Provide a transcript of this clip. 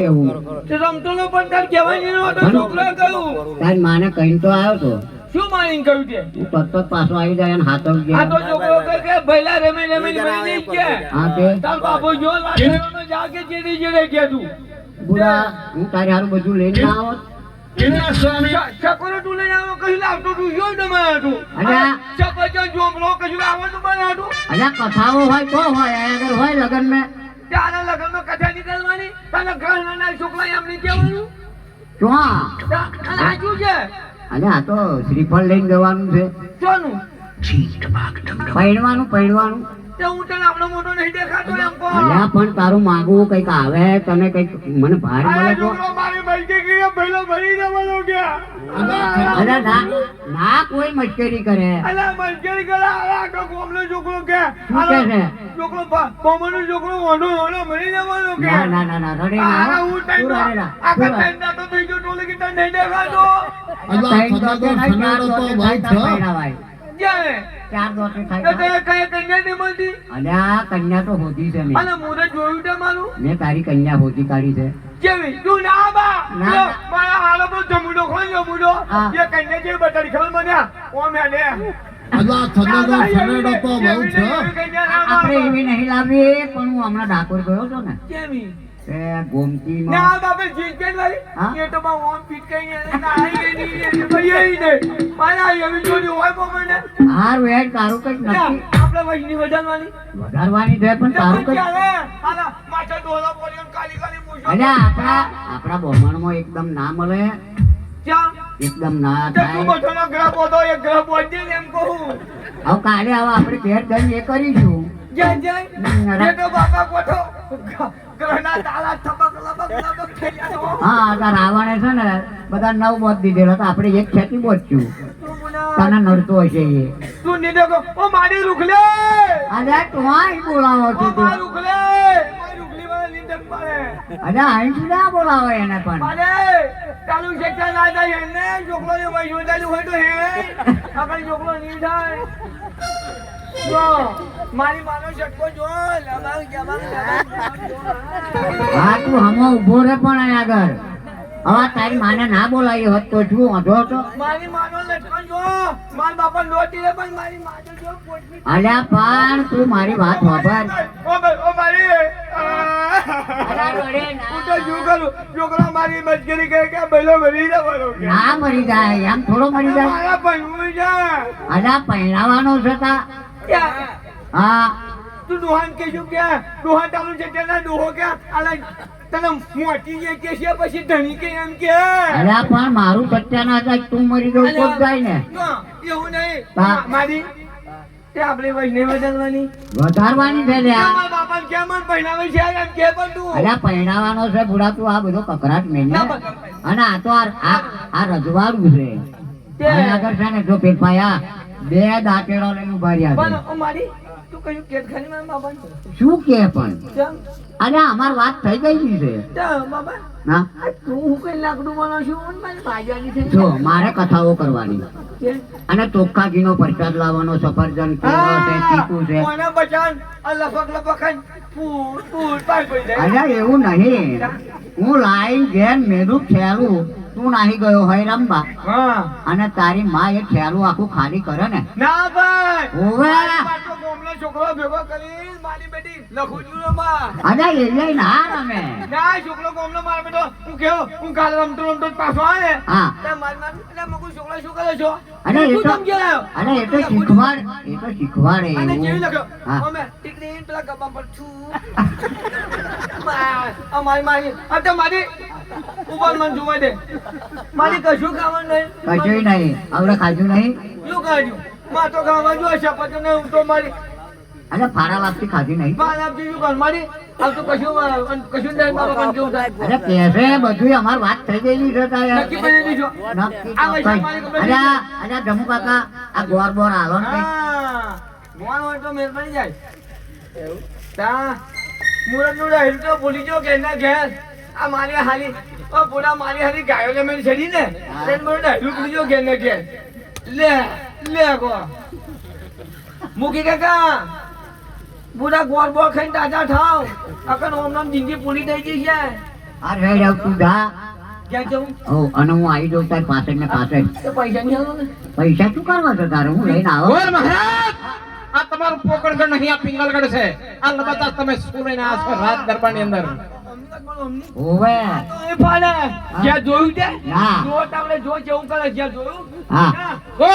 કેવું તે રમતો પણ તાર કહેવાની નો હતો કહ્યું. તાર માને કહીને તો આવ્યો તો. શું માનીને કહ્યું તે? તું પાછો આવી જાય અને હાથો આ તો છોકરો કહે કે ભઈલા રમે રમે રમે કે. હા તે. તાર બાપો જો લાકડીઓનો જાગે ચેડી ચેડે કે તું. બુડા હું તારે હારું બધું લઈને આવો શકરો તું લઈને આવો કશું લાવતો તું? જો તમારે હતું અલ્યા. સફરજન જોમલો કશું લાવો તું? બનાવતું અલ્યા કથાઓ હોય તો હોય આગળ હોય લગન મેં તારા લગ્નમાં કથા નીકળવાની? તારા ઘરના છોકરા એમ નહીં કહેવાનું? શું છે? અલ્યા આ તો શ્રીફળ લઈને જવાનું છે. શાનું? પૈણવાનું તે હું તને આપણો મોટો નહીં દેખાતો એમ કહો. અલ્યા પણ તારું માગવું કંઈક આવે તને કંઈક મને ભાર મળે તો? છોકરો મારી ભાઈ કે. ભરી ના ના કોઈ મશ્કરી કરે. અલા મસ્કરી કરે આ આખો ગોમનો છોકરો કે. શું કહે છે? છોકરો કોમનો છોકરો ઓઢો ઓઢો મરી જવાનો કે. ના ના ના ના રડે ના હું. ટાઈમ આખા ટાઈમ ના તો થઈ ગયો ટોલે કે તને નહીં દેખાતો. ચાર તો થાય. કઈ કન્યા મળતી? તો હોતી છે મેં. અને મુરે જોયું તે મારું? મેં તારી કન્યા હોતી કાઢી છે. કેવી? તું ના બા! મારા હાલો બહુ જમુડો ખોઈ જમુડો એ કન્યા જે બટાડી ખબર મને ઓ મેને અલા થનેડો થનેડો તો બહુ છે. આપણે એવી નહીં લાવી પણ હું હમણાં ડાકોર ગયો છો ને. કેવી? તે ગોમતી ના બાપે જીત વાળી એ તો બા ઓમ પીટ કઈ ને આઈ ગઈ ની ભાઈ આઈ ને મારા એવી જોડી હોય બો હાર વેડ તારું કંઈક નથી આપણે વજની વધારવાની. વધારવાની છે પણ તારું કંઈક? આલા માથે ડોલા પોલીઓ કાલી કાલી મૂછો. અલ્યા આપણા આપણા બ્રહ્માંડમાં એકદમ ના મળે. એકદમ ના તે તું થાય. ગ્રહ બોધો એક ગ્રહ બોધ એમ કહું. હવે કાલે હવે આપણે ભેટ જઈને એ કરીશું. જય જય તો બાપા કોઠો હા રાવણે છે ને બધા નવ બોધ દીધેલા તો આપણે એક ખેતી બોધશું તને નડતો હશે એ. તું નીચે ઓ મારી રૂખલે! અરે તું અહીં બોલાવો છો તું. રૂખલે! અરે ના બોલાવો એને પણ? મારે ચાલુ શિક્ષણ ના થાય એને છોકરો ને વહી હોય તો હે. આપણે છોકરો નહીં થાય જો મારી માનો છટકો જો લબાંગ જબાંગ હા તું હમો ઊભો રે પણ અહીં આગળ. હવે તારી માને ના બોલાવી હોત તો શું વાંધો હતો મારી માનો લટકણ જો મારા બાપા લોટી રે પણ મારી માનો જો અલ્યા પણ તું મારી વાત સાંભળ. છોકરો મારી મસ્કરી કરે કે બેલો મરી જવાનો ના મરી જાય એમ થોડો મરી જાય. મારા ભણવું છે અલ્યા પહેરાવાનો છે તા હા. તું ડોહાન કે શું કે ડોહાન ચાલુ છે તેના ડોહો કે આલા તને મોટી જે કે છે પછી ધણી કે એમ કે? અલ્યા પણ મારું સત્યાના હતા તું મરી ગયો જાય ને. એવું નહીં. મારી તે આપણે વૈષ્ણવ બદલવાની. વધારવાની છે લે મારા બાપાને કેમ મન પહેરાવે છે? એમ કે પણ તું. અલ્યા પહેરાવાનો છે બુડા તું આ બધો કકરાટ મેં ના, અને આ તો આ આ- રજવાડું છે. તે- આગળ છે ને જો પેટભાઈ બે દાંતેડા લઈને ઊભા રહ્યા પણ છે. ઓ મારી શું કે પણ? અરે અમાર વાત થઈ ગઈ છે. બાબા તું હું કઈ લાકડું બનાવું છું? મારી છે. જો મારે કથાઓ કરવાની. અને ચોખ્ખા ઘીનો પ્રસાદ લાવવાનો સફરજન કેળો છે ચીકુ છે. અરે એવું નહીં. હું લાઈન ઘેર મેરું ખેલું. તું નાહી ગયો હોય રમવા. અને તારી માં એ ખેલું આખું ખાલી કરે ને. ના ભાઈ. મારી પાછો ગામનો છોકરો ભેગો કરી મારી બેટી લખું છું અરે એ લઈ ના રમે ના છોકરો ગામનો મારો બેટો. હું કેવો? હું કાલે રમતો રમતો પાછો આવે. હા. એટલે મારી મારી એટલે મેં કીધું, શું કરો છો? અરે એ તો સમજી એ તો શીખવાડ એ તો શીખવાડે અને જેવી લખ્યો અમે ટીકડી પેલા ગબ્બા પર છું. મા- મારી. મારી તો મારી ઉપર મન જોવા દે. મારી કશું ખાવાનું નહીં. કશું નહીં. આવડે ખાધું નહીં? શું કાઢ્યું માં તો ખાવા જો શપથ ને હું તો મારી અરે ફાડા લાપસી ખાધી નહીં. શું મારી આ તો કશું કશું નહીં મારો પણ કેવું થાય અરે કેસે બધું અમાર વાત થઈ ગયેલી છે તારે. નક્કી બની દીધો આ વૈશાખ મારી ખબર અરે અરે આ કાકા આ ગોર બોર હાલો ને કઈ. હોય તો મેલ બની જાય. તા મુરતનું રહેલ તો ભૂલી જો કે ના ઘેર. આ મારી હાલી ઓ મારી હાલી ગાયો લે મેં છડી ને. તેને મને ડાયલું ભૂલી જો ઘેર ને ઘેર. લે લે કો મૂકી કાકા પૂરા ગોળ બોળ ખાઈને તાજા થાવ. અકન ઓમ નામ જિંદગી પૂરી થઈ ગઈ છે. આ રે રે તું જા ક્યાં જવું? ઓ અને હું આવી જાઉં તારી પાસે ને પાસે. પૈસા નહીં આલો પૈસા શું કરવા છે તારે? હું લઈને આવો. બોલ મહારાજ! આ તમારું પોકણગઢ નહીં આ પિંગલગઢ છે. આ લબાતા તમે શું લઈને છો રાત દરબારની અંદર? અમને તો બોલો, અમને. ઓવે એ ફાડે. જ્યાં જોયું છે ના. જો તમને જો જેવું કરે જ્યાં જોયું? હા. ત્યાં. બોલ!